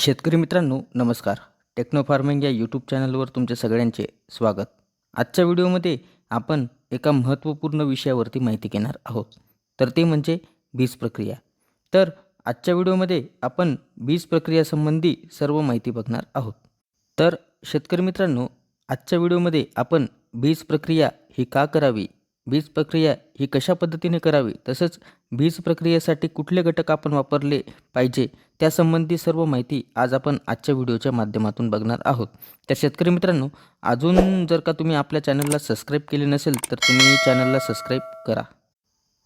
शेतकरी मित्रांनो नमस्कार. टेक्नो फार्मिंग या यूट्यूब चॅनलवर तुमचे सगळ्यांचे स्वागत. आजच्या व्हिडिओमध्ये आपण एका महत्त्वपूर्ण विषयावरती माहिती घेणार आहोत. तर ते म्हणजे बीज प्रक्रिया. तर आजच्या व्हिडिओमध्ये आपण बीज प्रक्रियासंबंधी सर्व माहिती बघणार आहोत. तर शेतकरी मित्रांनो आजच्या व्हिडिओमध्ये आपण बीज प्रक्रिया ही का करावी बीज प्रक्रिया ही कशा पद्धतीने करावी? तसंच बीज प्रक्रियेसाठी कुठले घटक आपण वापरले पाहिजे? त्यासंबंधी सर्व माहिती आज आपण आजच्या व्हिडिओच्या माध्यमातून बघणार आहोत. तर शेतकरी मित्रांनो अजून जर का तुम्ही आपल्या चॅनलला सबस्क्राईब केले नसेल तर तुम्ही चॅनलला सबस्क्राईब करा.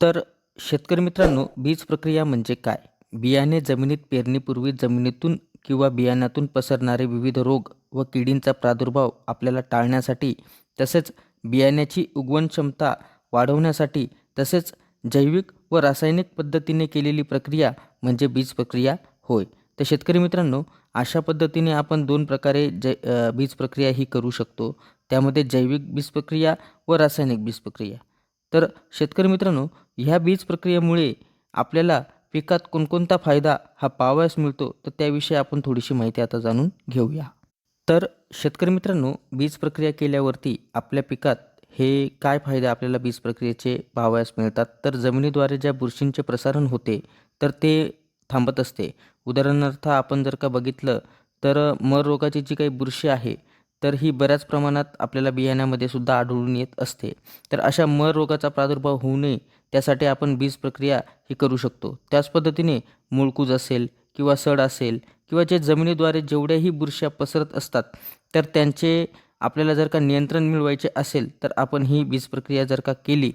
तर शेतकरी मित्रांनो बीज प्रक्रिया म्हणजे काय? बियाणे जमिनीत पेरणीपूर्वी जमिनीतून किंवा बियाण्यातून पसरणारे विविध रोग व किडींचा प्रादुर्भाव आपल्याला टाळण्यासाठी तसेच बियाण्याची उगवण क्षमता वाढवण्यासाठी तसेच जैविक व रासायनिक पद्धतीने केलेली प्रक्रिया म्हणजे बीज प्रक्रिया होय. तर शेतकरी मित्रांनो अशा पद्धतीने आपण दोन प्रकारे जै बीज प्रक्रिया ही करू शकतो. त्यामध्ये जैविक बीज प्रक्रिया व रासायनिक बीज प्रक्रिया. तर शेतकरी मित्रांनो ह्या बीज प्रक्रियेमुळे आपल्याला पिकात कोणकोणता फायदा हा पावायस मिळतो तर त्याविषयी आपण थोडीशी माहिती आता जाणून घेऊया. तर शेतकरी मित्रांनो बीज प्रक्रिया केल्यावरती आपल्या पिकात हे काय फायदे आपल्याला बीज प्रक्रियेचे पाहावयास मिळतात? तर जमिनीद्वारे ज्या बुरशींचे प्रसारण होते तर ते थांबत असते. उदाहरणार्थ आपण जर का बघितलं तर मर रोगाची जी काही बुरशी आहे तर ही बऱ्याच प्रमाणात आपल्याला बियाण्यामध्ये सुद्धा आढळून येत असते. तर अशा मर रोगाचा प्रादुर्भाव होऊ नये त्यासाठी आपण बीज प्रक्रिया ही करू शकतो. त्याच पद्धतीने मुळकूज असेल किंवा सड असेल किंवा जे जमिनीद्वारे जेवढ्याही बुरश्या पसरत असतात तर त्यांचे आपल्याला जर का नियंत्रण मिळवायचे असेल तर आपण ही बीज प्रक्रिया जर का केली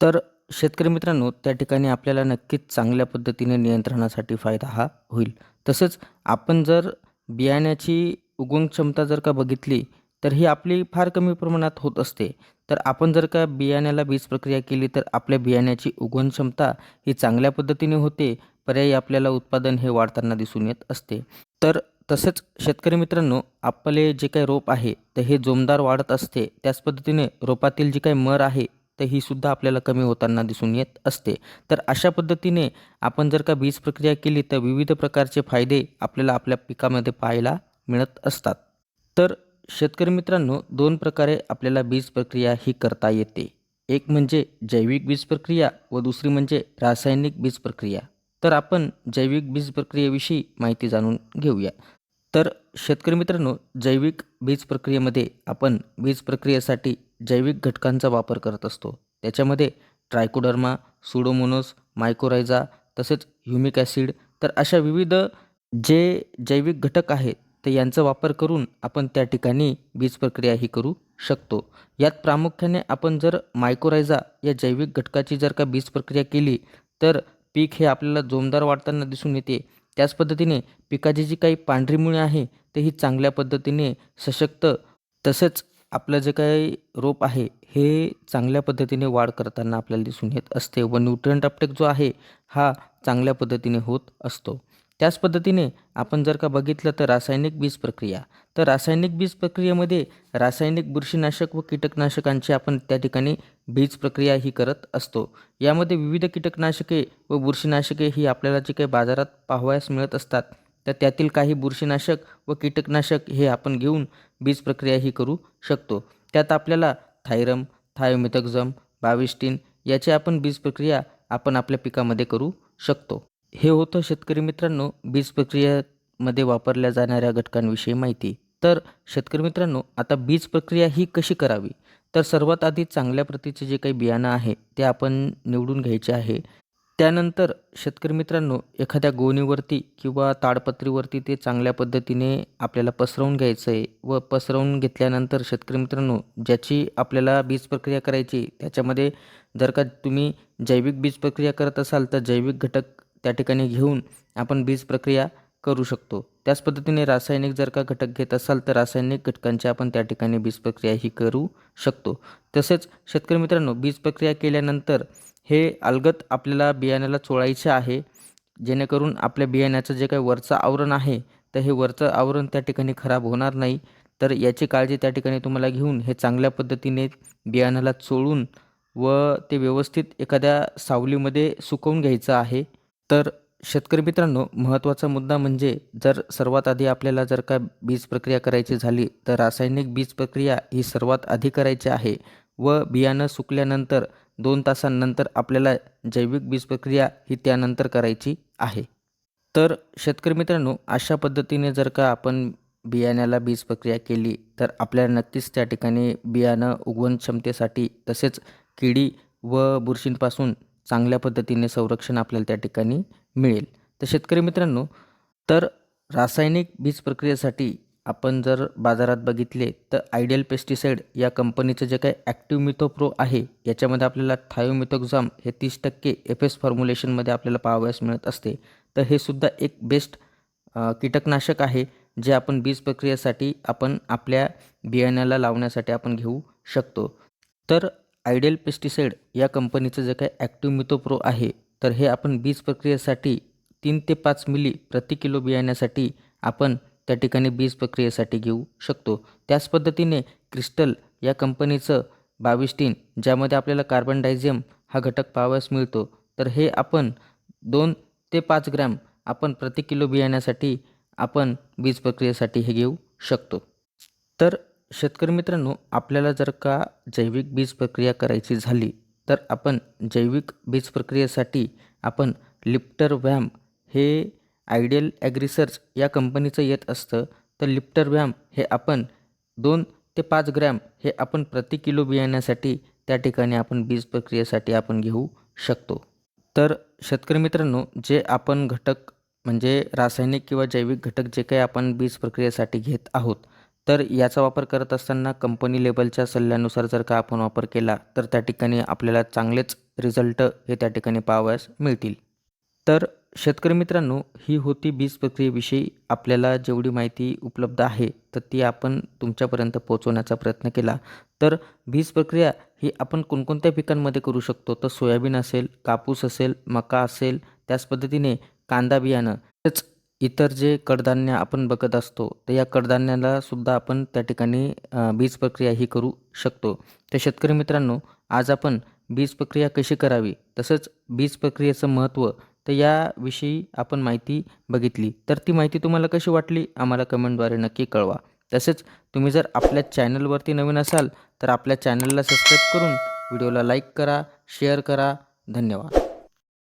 तर शेतकरी मित्रांनो त्या ठिकाणी आपल्याला नक्कीच चांगल्या पद्धतीने नियंत्रणासाठी फायदा हा होईल. तसंच आपण जर बियाण्याची उगवण क्षमता जर का बघितली तर ही आपली फार कमी प्रमाणात होत असते. तर आपण जर का बियाण्याला बीज प्रक्रिया केली तर आपल्या बियाण्याची उगवण क्षमता ही चांगल्या पद्धतीने होते. पर्यायी आपल्याला उत्पादन हे वाढताना दिसून येत असते. तर तसेच शेतकरी मित्रांनो आपले जे काही रोप आहे तर हे जोमदार वाढत असते. त्याच पद्धतीने रोपातील जी काही मर आहे तर ही सुद्धा आपल्याला कमी होताना दिसून येत असते. तर अशा पद्धतीने आपण जर का बीज प्रक्रिया केली तर विविध प्रकारचे फायदे आपल्याला आपल्या पिकामध्ये पाहायला मिळत असतात. तर शेतकरी मित्रांनो दोन प्रकारे आपल्याला बीज प्रक्रिया ही करता येते. एक म्हणजे जैविक बीज प्रक्रिया व दुसरी म्हणजे रासायनिक बीज प्रक्रिया. तर आपण जैविक बीज प्रक्रियेविषयी माहिती जाणून घेऊया. तर शेतकरी मित्रांनो जैविक बीज प्रक्रियेमध्ये आपण बीज प्रक्रियेसाठी जैविक घटकांचा वापर करत असतो. त्याच्यामध्ये ट्रायकोडर्मा सुडोमोनोस मायकोरायझा तसेच ह्युमिक ॲसिड तर अशा विविध जे जैविक घटक आहेत तर यांचा वापर करून आपण त्या ठिकाणी बीज प्रक्रिया ही करू शकतो. यात प्रामुख्याने आपण जर मायकोरायझा या जैविक घटकाची जर का बीज प्रक्रिया केली तर पीक हे आपल्याला जोमदार वाढताना दिसून येते. त्याच पद्धतीने पिकाची जी काही पांढरी मुळे आहे ते ही चांगल्या पद्धतीने सशक्त तसंच आपलं जे काही रोप आहे हे चांगल्या पद्धतीने वाढ करताना आपल्याला दिसून येत असते व न्यूट्रंट अपटेक जो आहे हा चांगल्या पद्धतीने होत असतो. त्याच पद्धतीने आपण जर का बघितलं तर रासायनिक बीज प्रक्रिया. तर रासायनिक बीज प्रक्रियेमध्ये रासायनिक बुरशीनाशक व कीटकनाशकांची आपण त्या ठिकाणी बीज प्रक्रिया ही करत असतो. यामध्ये विविध कीटकनाशके व बुरशीनाशके ही आपल्याला जी काही बाजारात पाहावयास मिळत असतात तर त्यातील काही बुरशीनाशक व कीटकनाशक हे आपण घेऊन बीज प्रक्रिया ही करू शकतो. त्यात आपल्याला थायरम थायोमिथक्झम बाविस्टीन याची आपण बीज प्रक्रिया आपण आपल्या पिकामध्ये करू शकतो. हे होतं शेतकरी मित्रांनो बीज प्रक्रियेमध्ये वापरल्या जाणाऱ्या घटकांविषयी माहिती. तर शेतकरी मित्रांनो आता बीज प्रक्रिया ही कशी करावी? तर सर्वात आधी चांगल्या प्रतीचे जे काही बियाणं आहे ते आपण निवडून घ्यायचे आहे. त्यानंतर शेतकरी मित्रांनो एखाद्या गोणीवरती किंवा ताडपत्रीवरती ते चांगल्या पद्धतीने आपल्याला पसरवून घ्यायचं आहे व पसरवून घेतल्यानंतर शेतकरी मित्रांनो ज्याची आपल्याला बीज प्रक्रिया करायची त्याच्यामध्ये जर का तुम्ही जैविक बीज प्रक्रिया करत असाल तर जैविक घटक त्या ठिकाणी घेऊन आपण बीज प्रक्रिया करू शकतो. त्याच पद्धतीने रासायनिक जर का घटक घेत असाल तर रासायनिक घटकांची आपण त्या ठिकाणी बीज प्रक्रिया ही करू शकतो. तसेच शेतकरी मित्रांनो बीज प्रक्रिया केल्यानंतर हे अलगत आपल्याला बियाण्याला चोळायचे आहे. जेणेकरून आपल्या बियाण्याचं जे काही वरचं आवरण आहे तर हे वरचं आवरण त्या ठिकाणी खराब होणार नाही. तर याची काळजी त्या ठिकाणी तुम्हाला घेऊन हे चांगल्या पद्धतीने बियाण्याला चोळून व ते व्यवस्थित एखाद्या सावलीमध्ये सुकवून घ्यायचं आहे. तर शेतकरी मित्रांनो महत्त्वाचा मुद्दा म्हणजे जर सर्वात आधी आपल्याला जर का बीज प्रक्रिया करायची झाली तर रासायनिक बीज प्रक्रिया ही सर्वात आधी करायची आहे व बियाणं सुकल्यानंतर दोन तासांनंतर आपल्याला जैविक बीज प्रक्रिया ही त्यानंतर करायची आहे. तर शेतकरी मित्रांनो अशा पद्धतीने जर का आपण बियाण्याला बीज प्रक्रिया केली तर आपल्याला नक्कीच त्या ठिकाणी बियाणं उगवण क्षमतेसाठी तसेच किडी व बुरशींपासून चांगल्या पद्धतीने संरक्षण आपल्याला त्या ठिकाणी मिळेल. तर शेतकरी मित्रांनो तर रासायनिक बीज प्रक्रियेसाठी आपण जर बाजारात बघितले तर आयडियल पेस्टिसाईड या कंपनीचं जे काही ॲक्टिव्ह मिथोप्रो आहे याच्यामध्ये आपल्याला थायोमिथोक्झाम हे तीस टक्के एफ एस फॉर्म्युलेशनमध्ये आपल्याला पाहावयास मिळत असते. तर हे सुद्धा एक बेस्ट कीटकनाशक आहे जे आपण बीज प्रक्रियेसाठी आपण आपल्या बियाण्याला लावण्यासाठी आपण घेऊ शकतो. तर आयडियल पेस्टिसाईड या कंपनीचं जे काय ॲक्टिव्ह मिथोप्रो आहे तर हे आपण बीज प्रक्रियेसाठी तीन ते पाच मिली प्रति किलो बियाण्यासाठी आपण त्या ठिकाणी बीज प्रक्रियेसाठी घेऊ शकतो. त्याच पद्धतीने क्रिस्टल या कंपनीचं बावीस टीन ज्यामध्ये आपल्याला कार्बन डायझियम हा घटक पाहावयास मिळतो तर हे आपण दोन ते पाच ग्रॅम आपण प्रति किलो बियाण्यासाठी आपण बीज प्रक्रियेसाठी हे घेऊ शकतो. तर शेतकरी मित्रांनो आपल्याला जर का जैविक बीज प्रक्रिया करायची झाली तर आपण जैविक बीज प्रक्रियेसाठी आपण लिप्टर व्हॅम हे आयडियल ॲग्रिसर्च या कंपनीचं येत असतं. तर लिप्टर व्हॅम हे आपण दोन ते पाच ग्रॅम हे आपण प्रति किलो बियाण्यासाठी त्या ठिकाणी आपण बीज प्रक्रियेसाठी आपण घेऊ शकतो. तर शेतकरी मित्रांनो जे आपण घटक म्हणजे रासायनिक किंवा जैविक घटक जे काही आपण बीज प्रक्रियेसाठी घेत आहोत तर याचा वापर करत असताना कंपनी लेबलच्या सल्ल्यानुसार जर का आपण वापर केला तर त्या ठिकाणी आपल्याला चांगलेच रिझल्ट हे त्या ठिकाणी पाहावयास मिळतील. तर शेतकरी मित्रांनो ही होती बीज प्रक्रियेविषयी आपल्याला जेवढी माहिती उपलब्ध आहे तर ती आपण तुमच्यापर्यंत पोहोचवण्याचा प्रयत्न केला. तर बीज प्रक्रिया ही आपण कोणकोणत्या पिकांमध्ये करू शकतो? तर सोयाबीन असेल कापूस असेल मका असेल त्याच पद्धतीने कांदा बियाणं. तसेच इतर जे कडधान्य आपण बघत असतो तर या कडधान्याला सुद्धा आपण त्या ठिकाणी बीज प्रक्रिया ही करू शकतो. तर शेतकरी मित्रांनो आज आपण बीज प्रक्रिया कशी करावी तसंच बीज प्रक्रियेचं महत्त्व तर याविषयी आपण माहिती बघितली. तर ती माहिती तुम्हाला कशी वाटली आम्हाला कमेंटद्वारे नक्की कळवा. तसेच तुम्ही जर आपल्या चॅनलवरती नवीन असाल तर आपल्या चॅनलला सबस्क्राईब करून व्हिडिओला लाईक करा शेअर करा. धन्यवाद.